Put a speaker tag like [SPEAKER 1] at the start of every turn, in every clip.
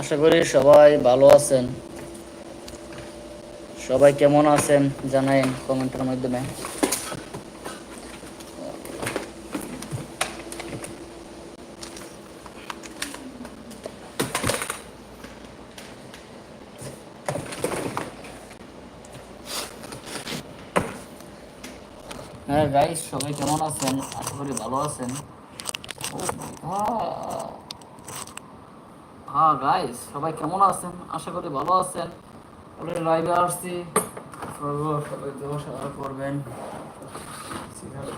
[SPEAKER 1] আশা করি সবাই ভালো আছেন। সবাই কেমন আছেন জানাই কমেন্টের মাধ্যমে। হ্যাঁ গাইস সবাই কেমন আছেন? আশা করি ভালো আছেন। ও বাবা। হ্যাঁ গাইস সবাই কেমন আছেন? আশা করি ভালো আছেন। অলরেডি লাইভে আসছি। সবাই দেওয়া সারা করবেন। সিগারেট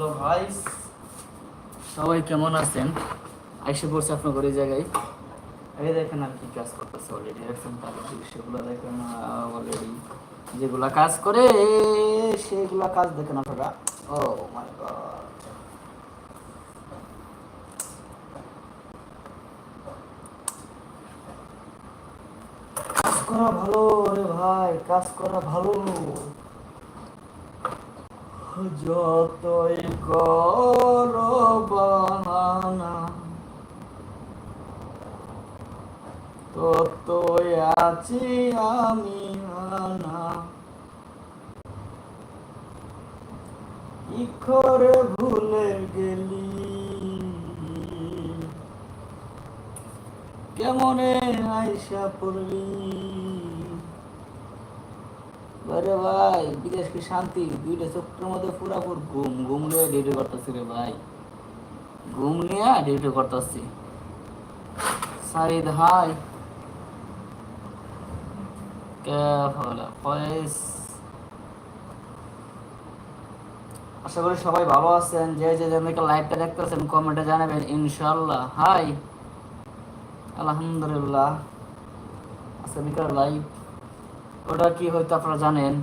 [SPEAKER 1] হ্যালো সবাই কেমন আছেন? আইসে পড়ছে আপনার ঘরে জায়গায়। এই দেখেন আর কি কাজ করতেছে অলরেডি তাহলে সেগুলো দেখেন অলরেডি কাজ করে কাজ দেখেন আপনারা। ও কাজ করা ভালো রে ভাই, কাজ করা ভালো। যতই কর বাহানা ততই আছি আমি আনা। করে ভুলে গেলি কেমনে আইসা পড়লি? আরে ভাই বিদেশ কি শান্তি, দুইটা চক্রের মধ্যে পুরাপুর ঘুম ঘুম নিয়ে ডিউটি করতেছি রে ভাই। ঘুম নিয়ে ডিউটি করতেছি। সাইদ, হাই। আশা করি সবাই ভালো আছেন। যে যে আমাকে লাইভটা দেখতেছেন কমেন্টে জানাবেন ইনশাল্লাহ হাই। আলহামদুলিল্লাহ। আচ্ছা, বিকাল লাইভ ওটা কি হয়তো আপনারা জানেন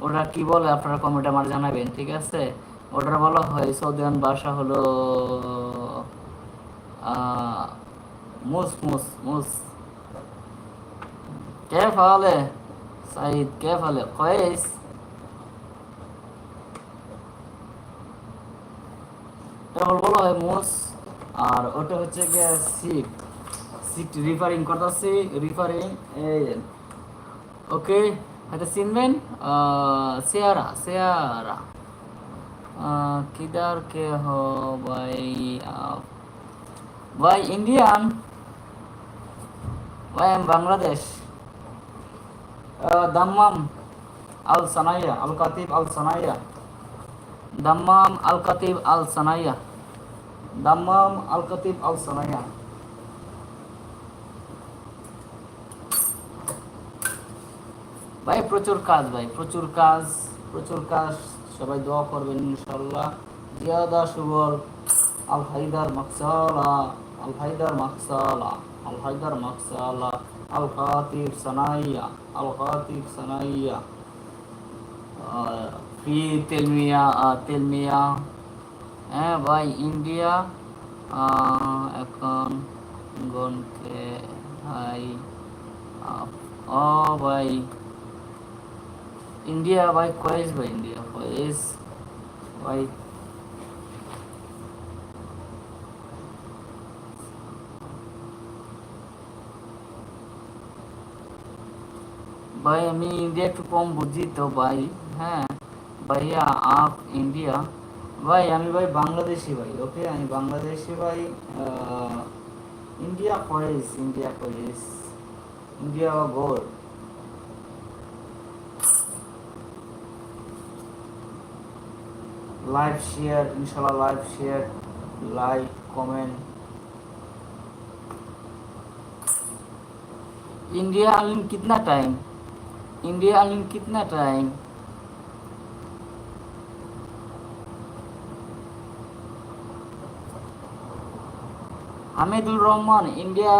[SPEAKER 1] ওটা কি বলে আপনারা কমেন্টে আমার জানাবেন ঠিক আছে ওটার বলা হয় সৌদিয়ান ভাষা হলো আহ, মুস মুস মুস كيف حاله سعيد كيف حاله كويس এটা হলো বলা হয় মুস আর ওটা হচ্ছে গিয়ে সিট সিট রিফারিং করতেছি রিফারিং এই Oke, okay. ada Sinven, uh, eh, Seara, Seara. Uh, kidar ke ho by uh, by Indian, by Bangladesh. Eh, uh, Damam al Sanaya, al Khatib al Sanaya. Damam al Khatib al Sanaya. Damam al Khatib al Sanaya. Al -Khatib, al -Sanaya. ভাই, প্রচুর কাজ ভাই, প্রচুর কাজ প্রচুর কাজ। সবাই দোয়া করবেন ইনশাল্লাহ জিয়াদা সুবল আল হাইদার মাকসালা, আল হাইদার মাকসালা, আল হাইদার মাকসালা, আল খাতিব সানাইয়া, আল খাতিব সানাইয়া। ফি তেলমিয়া তেলমিয়া। হ্যাঁ ভাই, ইন্ডিয়া এখন গনকে ভাই ও ভাই। India, why Quays by India? Quays, why? ভাই আমি ইন্ডিয়া একটু কম বুঝি তো ভাই হ্যাঁ ভাইয়া আপ ইন্ডিয়া ভাই আমি ভাই বাংলাদেশি ভাই ওকে আমি বাংলাদেশি ভাই ইন্ডিয়া কয়েস ইন্ডিয়া কয়েস India gold goal. Live share, inshallah live share, like, comment. India आलिन कितना टाइम इंडिया आलिन कितना टाइम হামিদুল রহমান इंडिया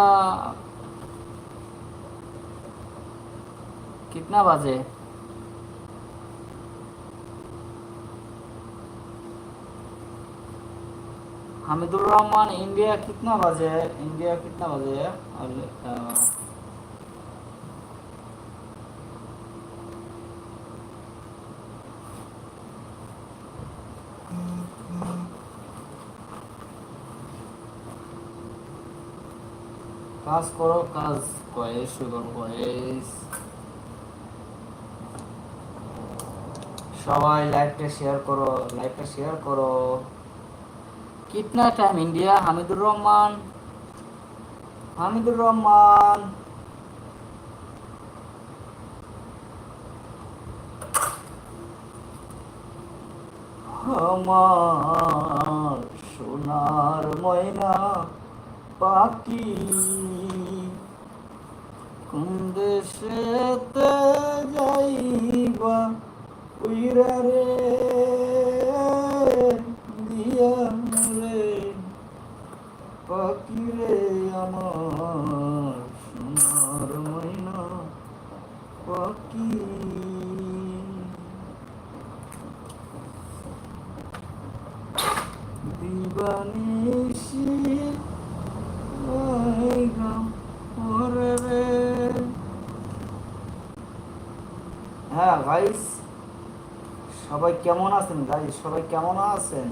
[SPEAKER 1] कितना बजे हामिदुल रहमान इंडिया कितना बजे है इंडिया कितना बजे है अरे, अ, কাজ করো কাজ কয়েস সুগর কয়েস সবাই লাইভটা শেয়ার করো লাইভটা শেয়ার করো কিতনা টাইম ইন্ডিয়া হামিদুর রহমান হামিদুর রহমান আমার সোনার ময়না পাখি কোন দেশেতে যাইবা উইরা রে দিয়া রে পাখি রে আমার সোনার দিবানিশি হ্যাঁ গাইস সবাই কেমন আছেন? গাইস সবাই কেমন আছেন?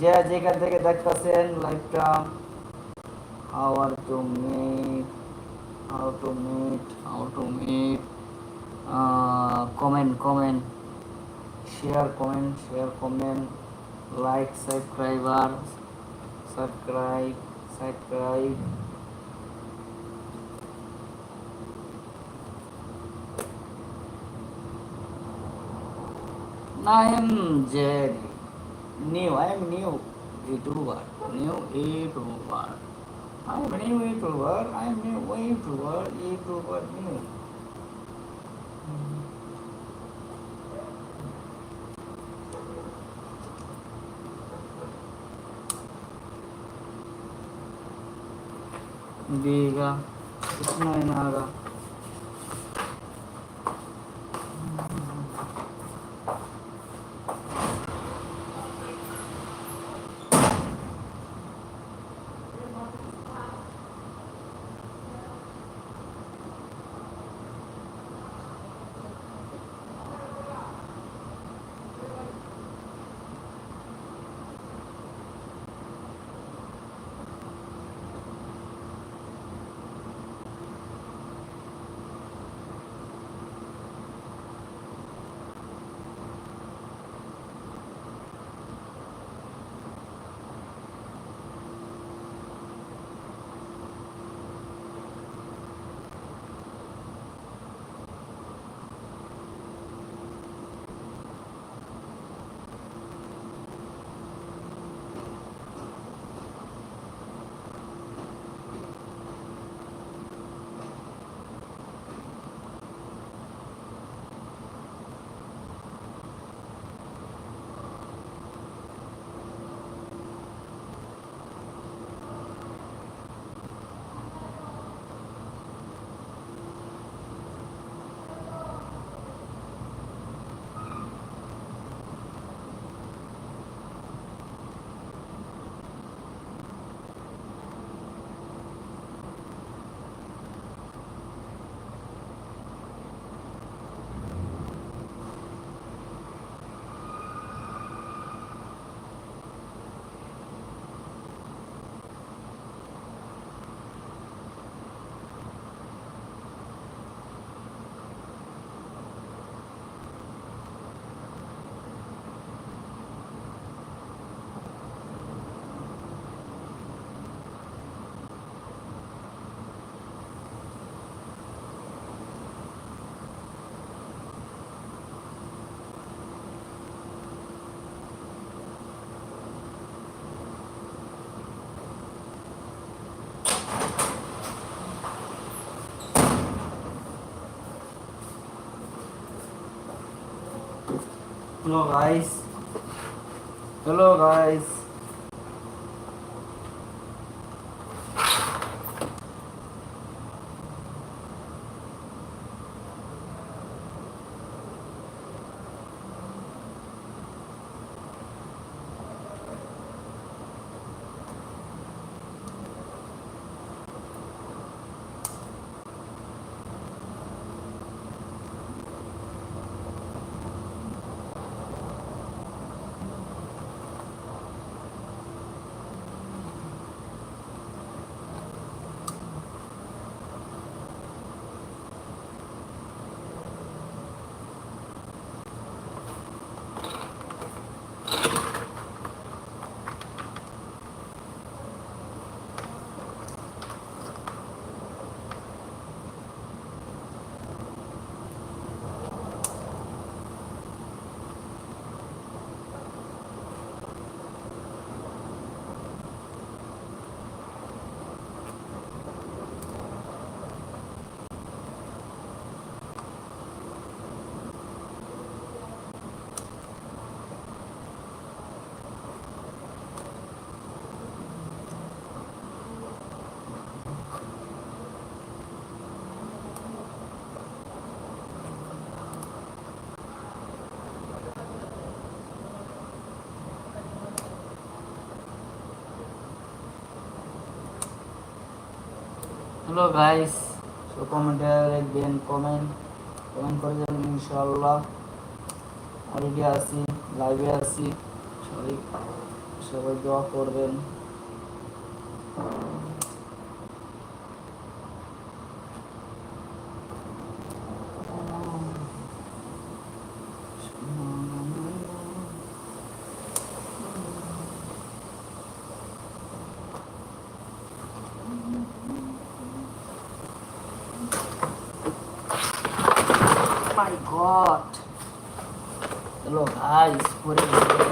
[SPEAKER 1] যে যেখান থেকে দেখতেছেন লাইভটা how are to meet how to meet how to meet comment comment share comment share comment like subscriber subscribe subscribe. I am Jed new I am new YouTuber new YouTuber I am new YouTuber I am new YouTuber YouTuber new देगा कितना Inara Hello guys. Hello guys. Hello guys so কমেন্টে লিখবেন comment comment করে যাবেন ইনশাআল্লাহ। Already আছি লাইভে আছি সবাই সবাই দোয়া করবেন মাই গড হ্যালো গাইস পরে গেল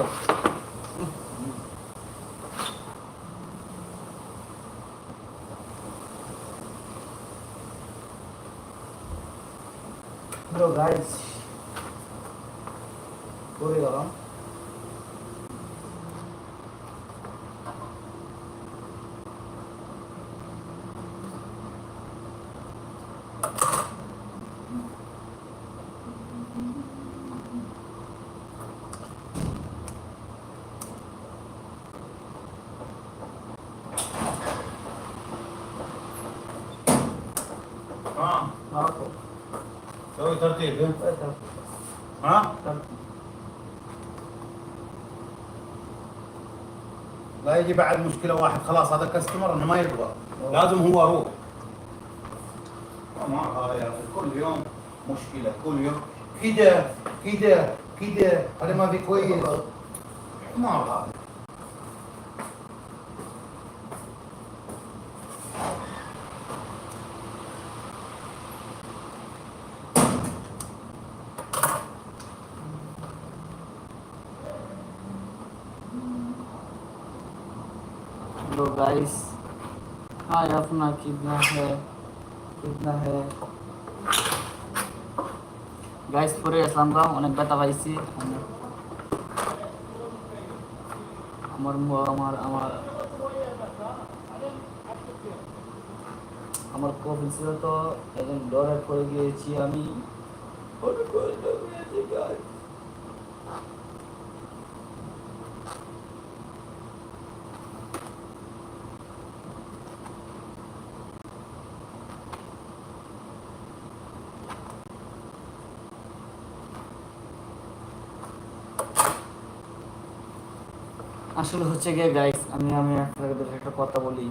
[SPEAKER 1] হ্যালো গাইস পরে গেলাম
[SPEAKER 2] يجي بعد مشكلة واحد خلاص هذا كاستمر إنه ما يرضى. لازم هو يروح ما هذا كل يوم مشكلة كل يوم. كده كده كده هذا ما في كويس. ما هذا
[SPEAKER 1] हेलो गाइस हाय अपना कितना है कितना है গাইস পরে আসলাম গা অনেক ব্যথা পাইছি অনেক- আমার ম- আমার আমার আমার কফি ছিল তো একদম ডরে পড়ে গিয়েছি আমি আসলে হচ্ছে গিয়ে গাইস আমি আমি আপনাদের একটা কথা বলি।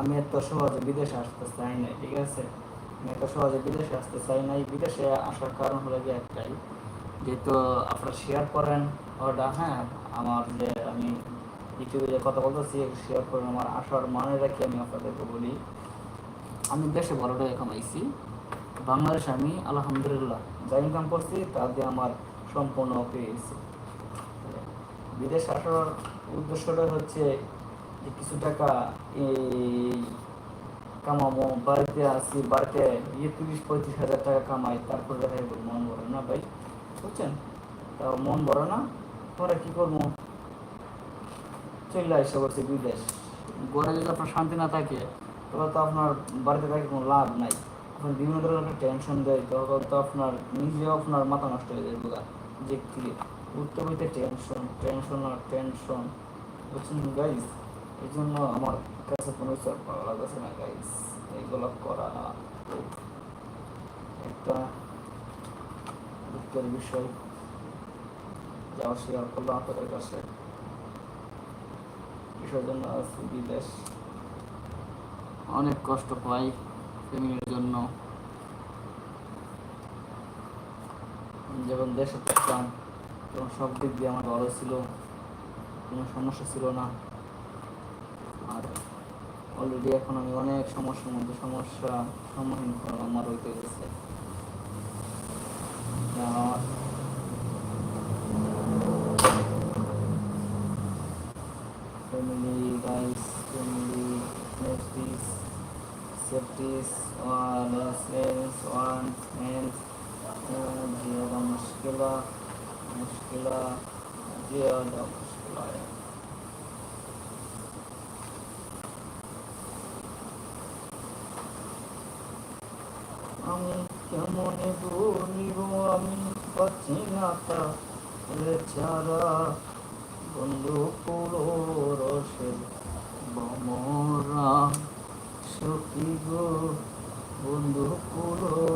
[SPEAKER 1] আমি এত সহজে বিদেশে আসতে চাই না ঠিক আছে? আমি এত সহজে বিদেশে আসতে চাই নাই। বিদেশে আসার কারণ হলো গিয়ে একটাই, যেহেতু আপনারা শেয়ার করেন ওটা হ্যাঁ? আমার যে আমি ইউটিউবে যে কথা বলতেছি শেয়ার করেন, আমার আসার মানে রাখি আমি আপনাদেরকে বলি। আমি দেশে ভালো টাকা কামাইছি। বাংলাদেশে আমি, আলহামদুলিল্লাহ, যা ইনকাম করছি, তা দিয়ে আমার সম্পূর্ণ পেয়ে গেছি বিদেশ আসার উদ্দেশ্যটা হচ্ছে যে কিছু টাকা এই কামাবো। বাড়িতে আসি, বাড়িতে ইয়ে তিরিশ, পঁয়ত্রিশ হাজার টাকা কামাই, তারপরে দেখা যাবে মন ভরে না ভাই, বুঝছেন? তাও মন ভরে না পরে কি করব? চলে আসে বলছে বিদেশ ঘরে যদি আপনার শান্তি না থাকে তবে তো আপনার বাড়িতে থাকে কোনো লাভ নাই। আপনার বিভিন্ন ধরনের টেনশন দেয় তখন তো আপনার নিজেও আপনার মাথা নষ্ট হয়ে যায় বোঝা যে উঠতে বইতে টেনশন টেনশন আর টেনশন বুঝছেন গাইজ এই জন্য আমার কাছে কোনো কিছু ভালো লাগছে না গাইজ এইগুলো করা একটা দুঃখের বিষয়। যা শেয়ার করল আপনাদের কাছে। বিষয়ের জন্য বিদেশ। অনেক কষ্ট পাই ফ্যামিলির জন্য। যেমন দেশে থাকতাম এবং সব দিক দিয়ে আমার ভালো ছিল, কোনো সমস্যা ছিল না আর অলরেডি এখন আমি অনেক সমস্যার মধ্যে, সমস্যা সম্মুখীন আমার হইতে গেছে Thank you. مشكلة زيادة مشكلة আমি কেমন বলিব আমি পাচ্ছি না তা ছাড়া বন্ধু পুরো রসের বমরা সখী গো বন্ধু পুরো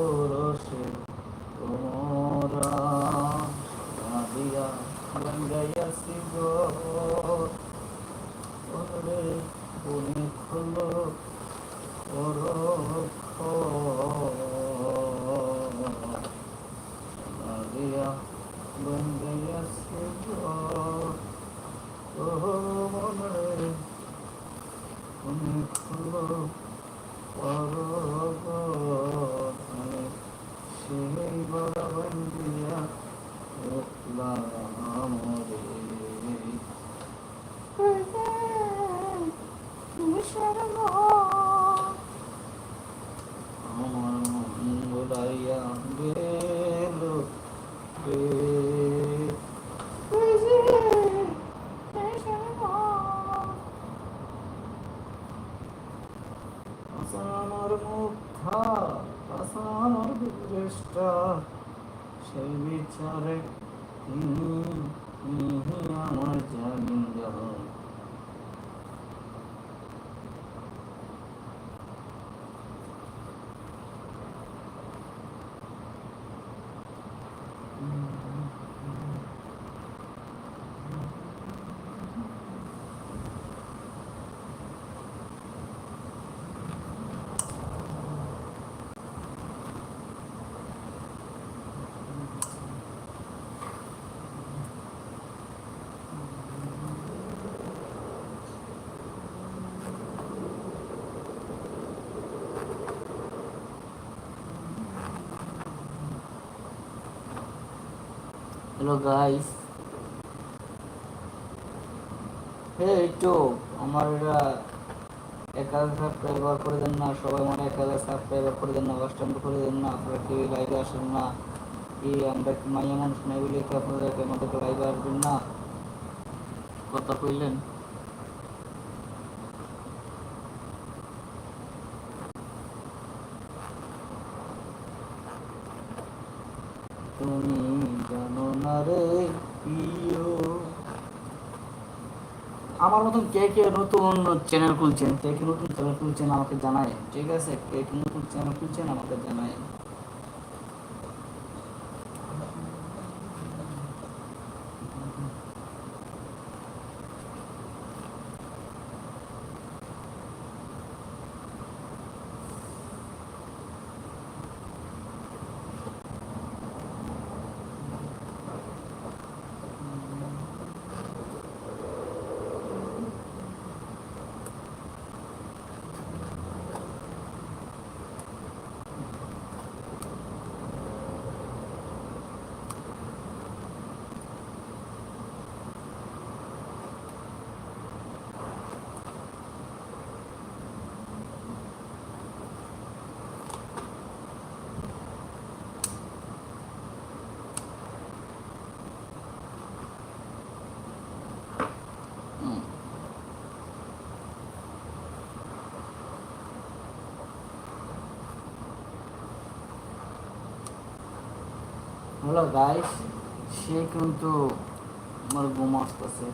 [SPEAKER 1] Mm-hmm. হ্যালো গাইস হে তো আমার এরা এক হাজার সাবস্ক্রাইবার করে দেন না, সবাই আমার এক হাজার সাবস্ক্রাইবার করে দেন না কাস্টমার করে দেন না, আপনারা কেউ লাইভে আসেন না। কি আমরা মাইয়া মানুষ নাই বলে কি আপনাদেরকে আমাদেরকে লাইভে আসবেন না? কথা কইলেন তুমি জানো না রে প্রিয় আমার মতন কে কে নতুন চ্যানেল খুলছেন, কে কে নতুন চ্যানেল খুলছেন আমাকে জানায়, ঠিক আছে? কে কে নতুন চ্যানেল খুলছেন আমাকে জানায়। হ্যালো গাইস সে কিন্তু আমার ঘুম আসতেছে।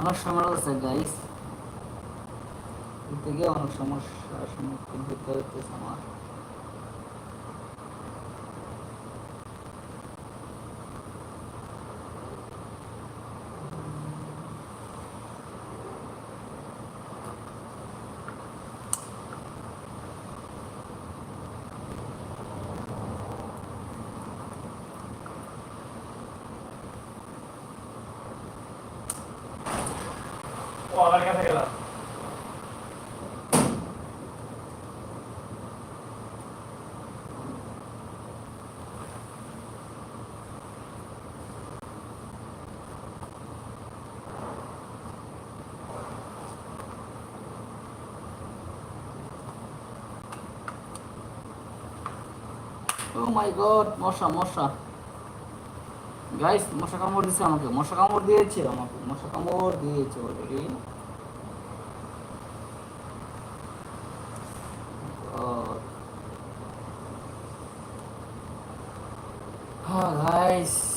[SPEAKER 1] অনেক সমস্যা আছে গাইস থেকে অনেক সমস্যার সম্মুখীন হতে হচ্ছে আমার।
[SPEAKER 3] ও আমার কাছে গেলাম
[SPEAKER 1] ও মাই গড মশা মশা গাইস মশা কামড় দিয়েছে আমাকে মশা কামড় দিয়েছে আমাকে মশা কামড় দিয়েছে অলরেডি হ্যাঁ গাইস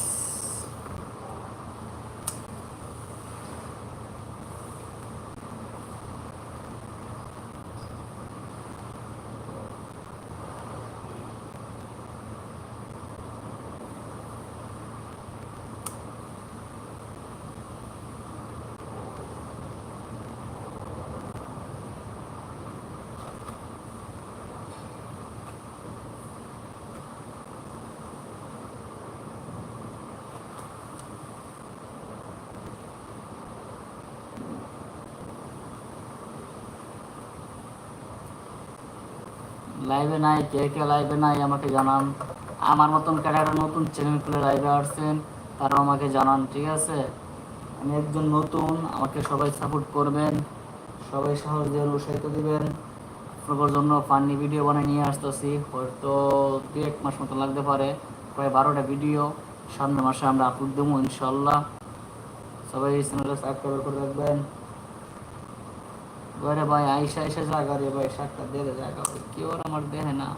[SPEAKER 1] লাইভে নাই, কে কে লাইভে নাই আমাকে জানান। আমার মতন ক্যাডারা নতুন চ্যানেল খুলে লাইভে আসছেন, তারাও আমাকে জানান, ঠিক আছে? আমি একজন নতুন, আমাকে সবাই সাপোর্ট করবেন, সবাই সাহস উৎসাহিত দিবেন। আপনাদের জন্য ফানি ভিডিও বানিয়ে নিয়ে আসতেছি, হয়তো দু এক মাস মতো লাগতে পারে, প্রায় বারোটা ভিডিও সামনের মাসে আমরা আপলোড দেবো ইনশাল্লাহ। সবাই চ্যানেলটা সাবস্ক্রাইব করে রাখবেন। ঘরে ভাই আইসা আইসা জায়গা রে ভাই সাক্ষাৎ জায়গা ভাই কেউ আমার দেহে না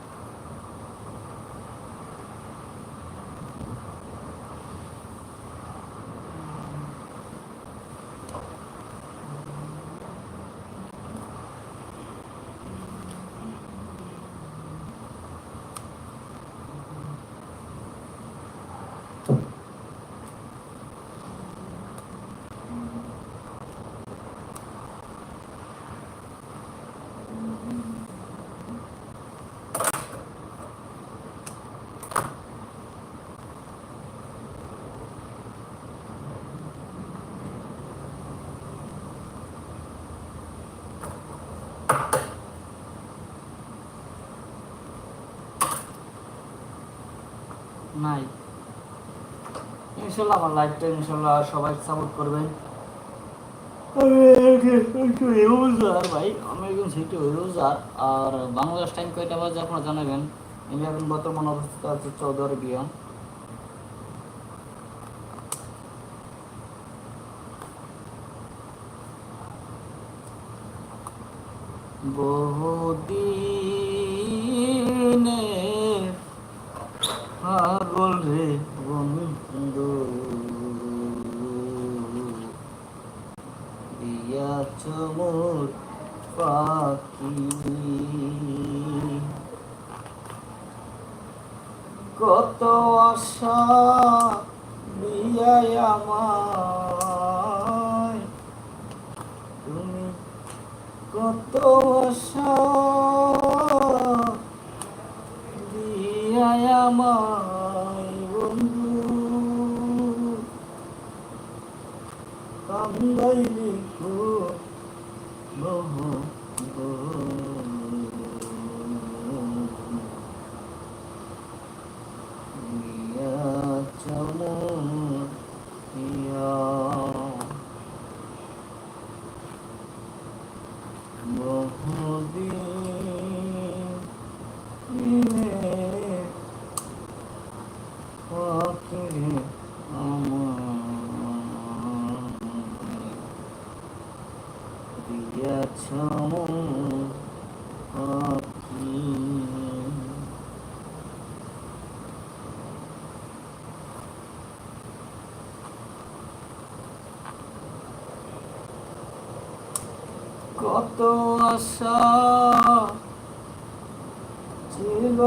[SPEAKER 1] নাই। ইনশাল্লাহ আমার লাইফটা ইনশাল্লাহ সবাই সাপোর্ট করবেন ভাই, আমি একজন সিটি ইউজার আর বাংলাদেশ টাইম কয়টা বাজে আপনারা জানাবেন? আমি এখন বর্তমান অবস্থা আছে চৌদ্দ আরবিয়া বহুদিনে পাগল রে বন্ধু চমুর পাখি। কত আশা দিয়াই আমায়। তুমি কত আশা দিয়াই আমায় বন্ধু। কান্দাইলি কো বহু ইয়া চমন ইয়া বহুদিনে পাখিরে আমার দিয়াছ পাখি কত আশা ছিল